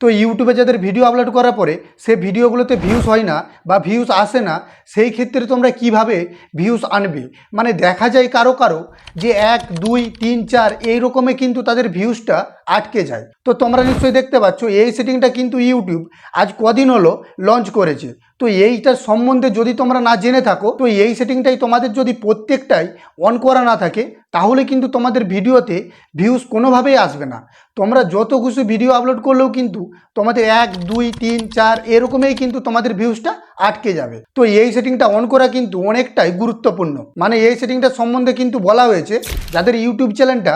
তো ইউটিউবে যাদের ভিডিও আপলোড করার পরে সে ভিডিওগুলোতে ভিউস হয় না বা ভিউস আসে না, সেই ক্ষেত্রে তোমরা কীভাবে ভিউস আনবে? মানে দেখা যায় কারও কারও যে এক, দুই, তিন, চার এই রকমে কিন্তু তাদের ভিউসটা আটকে যায়। তো তোমরা নিশ্চয়ই দেখতে পাচ্ছ, এই সেটিংটা কিন্তু ইউটিউব আজ কদিন হলো লঞ্চ করেছে। তো এইটার সম্বন্ধে যদি তোমরা না জেনে থাকো, তো এই সেটিংটাই তোমাদের যদি প্রত্যেকটাই অন করা না থাকে, তাহলে কিন্তু তোমাদের ভিডিওতে ভিউজ কোনোভাবেই আসবে না। তোমরা যত কিছু ভিডিও আপলোড করলেও কিন্তু তোমাদের এক, দুই, তিন, চার, এরকমেই কিন্তু তোমাদের ভিউজটা আটকে যাবে। তো এই সেটিংটা অন করা কিন্তু অনেকটাই গুরুত্বপূর্ণ। মানে এই সেটিংটা সম্বন্ধে কিন্তু বলা হয়েছে, যাদের ইউটিউব চ্যানেলটা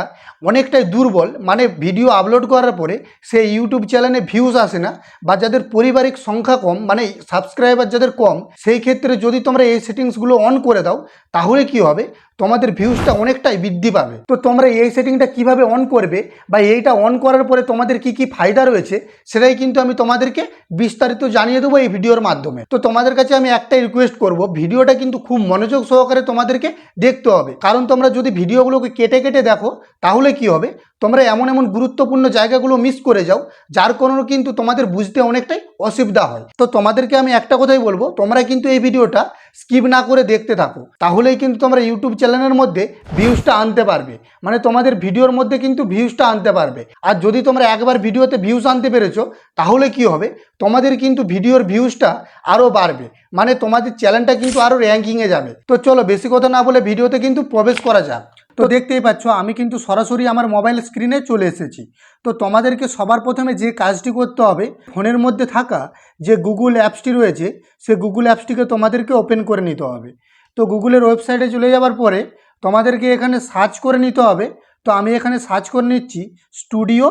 অনেকটাই দুর্বল মানে ভিডিও আপলোড করার পরে সেই ইউটিউব চ্যানেলে ভিউজ আসে না, বা যাদের পারিবারিক সংখ্যা কম মানে সাবস্ক্রাইবার যাদের কম, সেই ক্ষেত্রে যদি তোমরা এই সেটিংসগুলো অন করে দাও, তাহলে কি হবে? তোমাদের ভিউজটা অনেকটাই বৃদ্ধি পাবে। তো তোমরা এই সেটিংটা কীভাবে অন করবে, বা এইটা অন করার পরে তোমাদের কি কি ফায়দা রয়েছে, সেটাই কিন্তু আমি তোমাদেরকে বিস্তারিত জানিয়ে দেবো এই ভিডিওর মাধ্যমে। তো তোমাদের কাছে আমি একটাই রিকোয়েস্ট করব, ভিডিওটা কিন্তু খুব মনোযোগ সহকারে তোমাদেরকে দেখতে হবে। কারণ তোমরা যদি ভিডিওগুলোকে কেটে কেটে দেখো, তাহলে কি হবে? তোমরা এমন এমন গুরুত্বপূর্ণ জায়গাগুলো মিস করে যাও, যার কারণে কিন্তু তোমাদের বুঝতে অনেকটাই অসুবিধা হয়। তো তোমাদেরকে আমি একটা কথাই বলব, তোমরা কিন্তু এই ভিডিওটা স্কিপ না করে দেখতে থাকো। তাহলেই কিন্তু তোমরা ইউটিউব চ্যানেলের মধ্যে ভিউজটা আনতে পারবে। মানে তোমাদের ভিডিওর মধ্যে কিন্তু ভিউজটা আনতে পারবে। আর যদি তোমরা একবার ভিডিওতে ভিউজ আনতে পেরেছ, তাহলে কি হবে? তোমাদের কিন্তু ভিডিওর ভিউজটা আরও বাড়বে। মানে তোমাদের চ্যানেলটা কিন্তু আরও র্যাঙ্কিংয়ে যাবে। তো চলো, বেশি কথা না বলে ভিডিওতে কিন্তু প্রবেশ করা যাক। তো দেখতেই পাচ্ছ, আমি কিন্তু সরাসরি আমার মোবাইল স্ক্রিনে চলে এসেছি। তো তোমাদেরকে সবার প্রথমে যে কাজটি করতে হবে, ফোনের মধ্যে থাকা যে গুগল অ্যাপসটি রয়েছে, সে গুগল অ্যাপসটিকে তোমাদেরকে ওপেন করে নিতে হবে। তো গুগলের ওয়েবসাইটে চলে যাওয়ার পরে, তোমাদেরকে এখানে সার্চ করে নিতে হবে। তো আমি এখানে সার্চ করে নিচ্ছি studio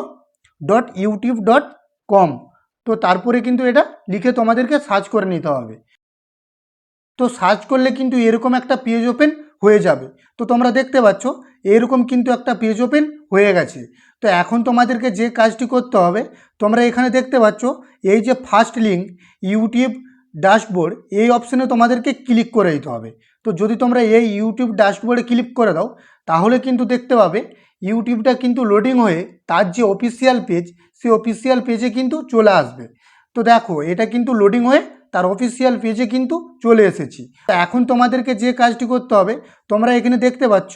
dot YouTube dot com তো তারপরে কিন্তু এটা লিখে তোমাদেরকে সার্চ করে নিতে হবে। তো সার্চ করলে কিন্তু এরকম একটা পেজ ওপেন হয়ে যাবে। তো তোমরা দেখতে পাচ্ছ, এরকম কিন্তু একটা পেজ ওপেন হয়ে গেছে। তো এখন তোমাদেরকে যে কাজটি করতে হবে, তোমরা এখানে দেখতে পাচ্ছ, এই যে ফার্স্ট লিঙ্ক ইউটিউব ড্যাশবোর্ড এই অপশানে তোমাদেরকে ক্লিক করে দিতে হবে। তো যদি তোমরা এই ইউটিউব ড্যাশবোর্ডে ক্লিক করে দাও, তাহলে কিন্তু দেখতে পাবে ইউটিউবটা কিন্তু লোডিং হয়ে তার যে অফিসিয়াল পেজ সেই অফিসিয়াল পেজে কিন্তু চলে আসবে। তো দেখো, এটা কিন্তু লোডিং হয়ে তার অফিসিয়াল পেজে কিন্তু চলে এসেছি। এখন তোমাদেরকে যে কাজটি করতে হবে, তোমরা এখানে দেখতে পাচ্ছ,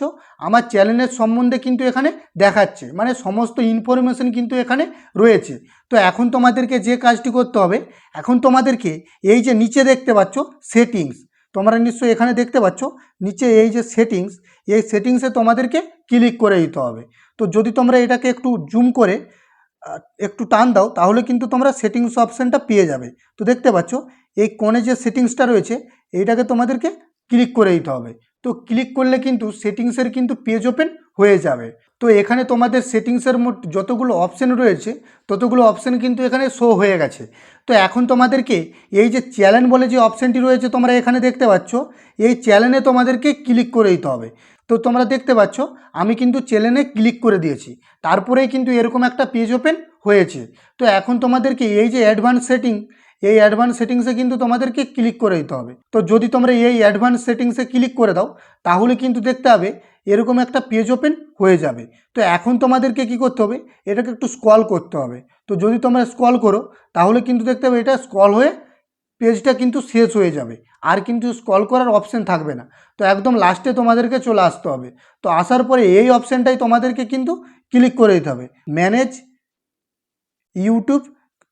আমার চ্যানেলের সম্বন্ধে কিন্তু এখানে দেখাচ্ছে মানে সমস্ত ইনফরমেশন কিন্তু এখানে রয়েছে। তো এখন তোমাদেরকে যে কাজটি করতে হবে, এখন তোমাদেরকে এই যে নিচে দেখতে পাচ্ছ সেটিংস তোমরা নিশ্চয়ই এখানে দেখতে পাচ্ছ, নিচে এই যে সেটিংস এই সেটিংসে তোমাদেরকে ক্লিক করে দিতে হবে। তো যদি তোমরা এটাকে একটু জুম করে একটু টান দাও, তাহলে কিন্তু তোমরা সেটিংস অপশানটা পেয়ে যাবে। তো দেখতে পাচ্ছ এই কোণে যে সেটিংসটা রয়েছে, এইটাকে তোমাদেরকে ক্লিক করে দিতে হবে। তো ক্লিক করলে কিন্তু সেটিংসের কিন্তু পেজ ওপেন হয়ে যাবে। তো এখানে তোমাদের সেটিংসের মোট যতগুলো অপশান রয়েছে, ততগুলো অপশান কিন্তু এখানে শো হয়ে গেছে। তো এখন তোমাদেরকে এই যে চ্যানেল বলে যে অপশানটি রয়েছে তোমরা এখানে দেখতে পাচ্ছ, এই চ্যানেলে তোমাদেরকে ক্লিক করে দিতে হবে। তো তোমরা দেখতে পাচ্ছ, আমি কিন্তু চ্যানেলে ক্লিক করে দিয়েছি। তারপরেই কিন্তু এরকম একটা পেজ ওপেন হয়েছে। তো এখন তোমাদেরকে এই যে অ্যাডভান্স সেটিং এই অ্যাডভান্স সেটিংসে কিন্তু তোমাদেরকে ক্লিক করে দিতে হবে। তো যদি তোমরা এই অ্যাডভান্স সেটিংসে ক্লিক করে দাও, তাহলে কিন্তু দেখতে হবে এরকম একটা পেজ ওপেন হয়ে যাবে। তো এখন তোমাদেরকে কি করতে হবে? এটাকে একটু স্ক্রল করতে হবে। তো যদি তোমরা স্কল করো, তাহলে কিন্তু দেখতে হবে এটা স্কল হয়ে পেজটা কিন্তু শেষ হয়ে যাবে। আর কিন্তু স্কল করার অপশান থাকবে না। তো একদম লাস্টে তোমাদেরকে চলে আসতে হবে। তো আসার পরে এই অপশানটাই তোমাদেরকে কিন্তু ক্লিক করে দিতে হবে। ম্যানেজ ইউটিউব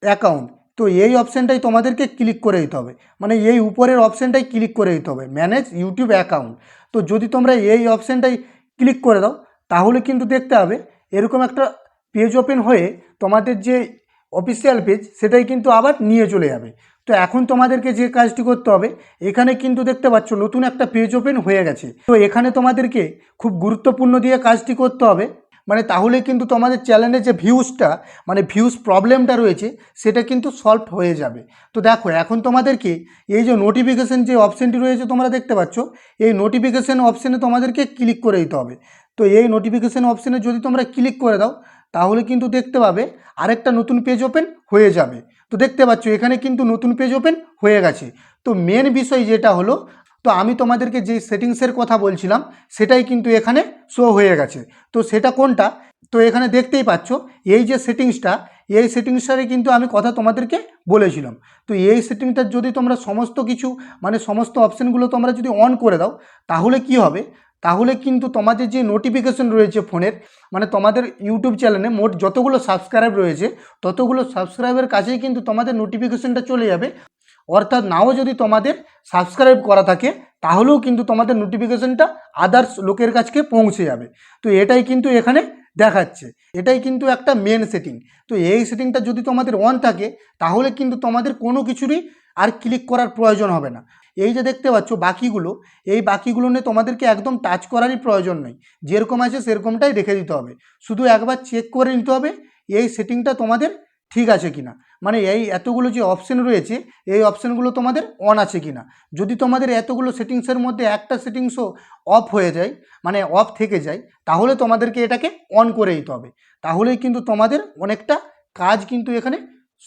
অ্যাকাউন্ট তো এই অপশানটাই তোমাদেরকে ক্লিক করে দিতে হবে। মানে এই উপরের অপশানটাই ক্লিক করে দিতে হবে। ম্যানেজ ইউটিউব অ্যাকাউন্ট তো যদি তোমরা এই অপশানটাই ক্লিক করে দাও, তাহলে কিন্তু দেখতে হবে, এরকম একটা পেজ ওপেন হয়ে তোমাদের যে অফিসিয়াল পেজ সেটাই কিন্তু আবার নিয়ে চলে যাবে। তো এখন তোমাদেরকে যে কাজটি করতে হবে, এখানে কিন্তু দেখতে পাচ্ছ, নতুন একটা পেজ ওপেন হয়ে গেছে। তো এখানে তোমাদেরকে খুব গুরুত্বপূর্ণ দিয়ে কাজটি করতে হবে। মানে তাহলে কিন্তু তোমাদের চ্যানেলে যে ভিউজটা মানে ভিউজ প্রবলেমটা রয়েছে, সেটা কিন্তু সলভ হয়ে যাবে। তো দেখো, এখন তোমাদেরকে এই যে নোটিফিকেশান যে অপশানটি রয়েছে তোমরা দেখতে পাচ্ছ, এই নোটিফিকেশান অপশানে তোমাদেরকে ক্লিক করে দিতে হবে। তো এই নোটিফিকেশান অপশানে যদি তোমরা ক্লিক করে দাও, তাহলে কিন্তু দেখতে পাবে আরেকটা নতুন পেজ ওপেন হয়ে যাবে। তো দেখতে পাচ্ছ, এখানে কিন্তু নতুন পেজ ওপেন হয়ে গেছে। তো মেন বিষয় যেটা হলো তো আমি তোমাদেরকে যে সেটিংসের কথা বলছিলাম, সেটাই কিন্তু এখানে শো হয়ে গেছে। তো সেটা কোনটা? তো এখানে দেখতেই পাচ্ছ, এই যে সেটিংসটা এই সেটিংসটারে কিন্তু আমি কথা তোমাদেরকে বলেছিলাম। তো এই সেটিংটা যদি তোমরা সমস্ত কিছু মানে সমস্ত অপশানগুলো তোমরা যদি অন করে দাও, তাহলে কি হবে? তাহলে কিন্তু তোমাদের যে নোটিফিকেশন রয়েছে ফোনের মানে তোমাদের ইউটিউব চ্যানেলে মোট যতগুলো সাবস্ক্রাইব রয়েছে, ততগুলো সাবস্ক্রাইবের কাছেই কিন্তু তোমাদের নোটিফিকেশনটা চলে যাবে। অর্থাৎ নাও যদি তোমাদের সাবস্ক্রাইব করা থাকে, তাহলেও কিন্তু তোমাদের নোটিফিকেশনটা আদার্স লোকের কাছকে পৌঁছে যাবে। তো এটাই কিন্তু এখানে দেখাচ্ছে। এটাই কিন্তু একটা মেন সেটিং তো এই সেটিংটা যদি তোমাদের অন থাকে, তাহলে কিন্তু তোমাদের কোনো কিছুরই আর ক্লিক করার প্রয়োজন হবে না। এই যে দেখতে পাচ্ছ বাকিগুলো, এই বাকিগুলো নিয়ে তোমাদেরকে একদম টাচ করারই প্রয়োজন নেই। যেরকম আছে সেরকমটাই রেখে দিতে হবে। শুধু একবার চেক করে নিতে হবে। এই সেটিংটা তোমাদের ঠিক আছে কি না মানে এই এতগুলো যে অপশন রয়েছে, এই অপশানগুলো তোমাদের অন আছে কিনা? যদি তোমাদের এতগুলো সেটিংসের মধ্যে একটা সেটিংসও অফ হয়ে যায় মানে অফ থেকে যায়, তাহলে তোমাদেরকে এটাকে অন করে দিতে হবে। তাহলেই কিন্তু তোমাদের অনেকটা কাজ কিন্তু এখানে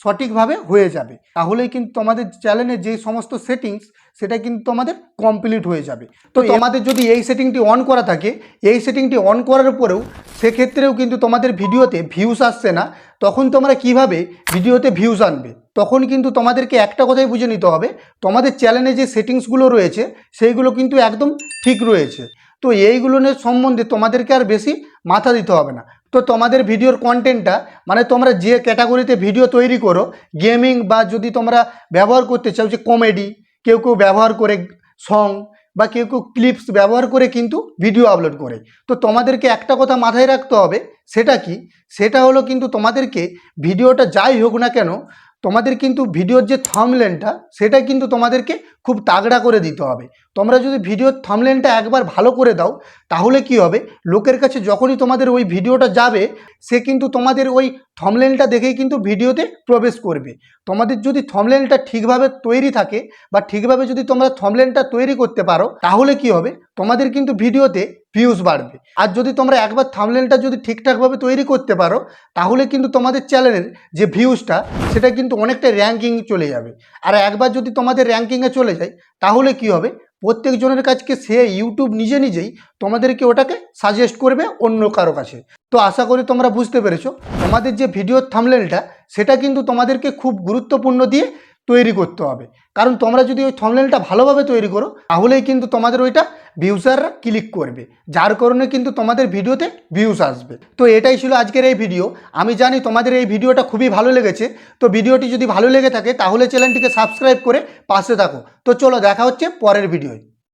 সঠিকভাবে হয়ে যাবে। তাহলেই কিন্তু তোমাদের চ্যানেলের যে সমস্ত সেটিংস সেটা কিন্তু তোমাদের কমপ্লিট হয়ে যাবে। তো তোমাদের যদি এই সেটিংটি অন করা থাকে এই সেটিংটি অন করার পরেও সেক্ষেত্রেও কিন্তু তোমাদের ভিডিওতে ভিউস আসছে না তখন তোমরা কীভাবে ভিডিওতে ভিউজ আনবে? তখন কিন্তু তোমাদেরকে একটা কথাই বুঝে নিতে হবে তোমাদের চ্যানেলে যে সেটিংসগুলো রয়েছে সেইগুলো কিন্তু একদম ঠিক রয়েছে। তো এইগুলো সম্বন্ধে তোমাদেরকে আর বেশি মাথা দিতে হবে না। তো তোমাদের ভিডিওর কন্টেন্টটা মানে তোমরা যে ক্যাটাগরিতে ভিডিও তৈরি করো গেমিং বা যদি তোমরা ব্যবহার করতে চাও, যে কমেডি কেউ কেউ ব্যবহার করে সং বা কেউ কেউ ক্লিপস ব্যবহার করে কিন্তু ভিডিও আপলোড করে। তো তোমাদেরকে একটা কথা মাথায় রাখতে হবে, সেটা কি? সেটা হলো কিন্তু তোমাদেরকে ভিডিওটা যাই হোক না কেন তোমাদের কিন্তু ভিডিওর যে থামলেনটা সেটা কিন্তু তোমাদেরকে খুব তাগড়া করে দিতে হবে। তোমরা যদি ভিডিওর থামলেনটা একবার ভালো করে দাও, তাহলে কি হবে? লোকের কাছে যখনই তোমাদের ওই ভিডিওটা যাবে, সে কিন্তু তোমাদের ওই থমলেনটা দেখেই কিন্তু ভিডিওতে প্রবেশ করবে। তোমাদের যদি থমলেনটা ঠিকভাবে তৈরি থাকে বা ঠিকভাবে যদি তোমরা থমলেনটা তৈরি করতে পারো, তাহলে কি হবে? তোমাদের কিন্তু ভিডিওতে ভিউজ বাড়বে। আর যদি তোমরা একবার থামলেনটা যদি ঠিকঠাকভাবে তৈরি করতে পারো, তাহলে কিন্তু তোমাদের চ্যানেলের যে ভিউজটা সেটা কিন্তু অনেকটা র্যাঙ্কিং চলে যাবে। আর একবার যদি তোমাদের র্যাঙ্কিংয়ে চলে যায়, তাহলে কি হবে? প্রত্যেকজনের কাছকে সে ইউটিউব নিজে নিজেই তোমাদেরকে ওটাকে সাজেস্ট করবে অন্য কারও কাছে। তো আশা করি তোমরা বুঝতে পেরেছ, তোমাদের যে ভিডিওর থামলেনটা সেটা কিন্তু তোমাদেরকে খুব গুরুত্বপূর্ণ দিয়ে তৈরি করতে হবে। কারণ তোমরা যদি ওই থামলেনটা ভালোভাবে তৈরি করো, তাহলেই কিন্তু তোমাদের ওইটা ভিউসাররা ক্লিক করবে। যার কারণে কিন্তু তোমাদের ভিডিওতে ভিউস আসবে। তো এটাই ছিল আজকের এই ভিডিও আমি জানি তোমাদের এই ভিডিওটা খুবই ভালো লেগেছে। তো ভিডিওটি যদি ভালো লেগে থাকে, তাহলে চ্যানেলটিকে সাবস্ক্রাইব করে পাশে থাকো। তো চলো দেখা হচ্ছে পরের ভিডিওয়